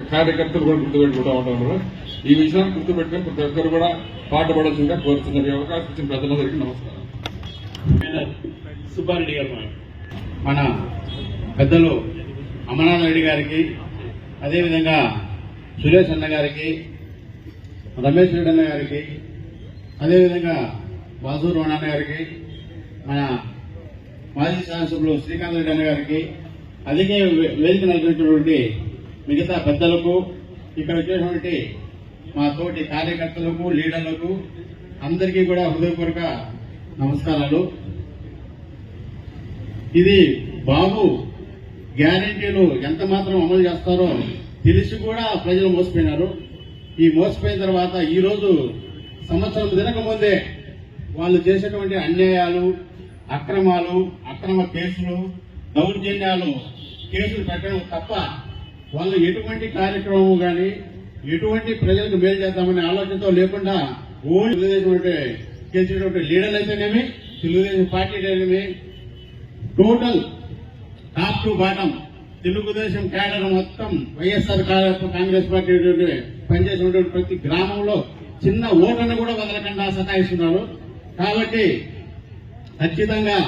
కార్యకర్తలు కూడా గుర్తుపెట్టుకుంటా ఉంటారు ఈ విషయాన్ని గుర్తుపెట్టుకుని ప్రతి ఒక్కరు కూడా పాటుపడాల్సిందిగా కోరుతున్నారు. ఈ అవకాశం ఇచ్చిన ప్రజలందరికీ నమస్కారం. సుబ్బారెడ్డి గారు. మన పెద్దలు అమరనాథ్ రెడ్డి గారికి అదేవిధంగా సురేష్ అన్న గారికి రమేష్ రెడ్డి అన్న గారికి అదేవిధంగా బాసూరు అన్న గారికి మన మాజీ శాసనసభ్యులు శ్రీకాంత్ రెడ్డి అన్న గారికి అధిక వేదిక నడిపినటువంటి మిగతా పెద్దలకు ఇక్కడ వచ్చేటువంటి మా తోటి కార్యకర్తలకు లీడర్లకు అందరికీ కూడా హృదయపూర్వక నమస్కారాలు. ఇది బాబు గ్యారంటీలు ఎంత మాత్రం అమలు చేస్తారో తెలిసి కూడా ప్రజలు మోసపోయినారు. ఈ మోసపోయిన తర్వాత ఈరోజు సంవత్సరం తినకముందే వాళ్ళు చేసేటువంటి అన్యాయాలు అక్రమాలు అక్రమ కేసులు దౌర్జన్యాలు కేసులు పెట్టడం తప్ప వాళ్ళు ఎటువంటి కార్యక్రమం కానీ ఎటువంటి ప్రజలకు మేలు చేద్దామనే ఆలోచనతో లేకుండా ఓన్ తెలుగుదేశం అంటే చేసేటువంటి లీడర్లు అయితేనేమి తెలుగుదేశం పార్టీ అయితేనేమి total top to bottom Telugu Desam cadre మొత్తం వైఎస్ఆర్ కాంగ్రెస్ పార్టీ పనిచేసినటువంటి ప్రతి గ్రామంలో చిన్న ఓటర్ని కూడా వదలకుండా సతాయిస్తున్నారు. కాబట్టి ఖచ్చితంగా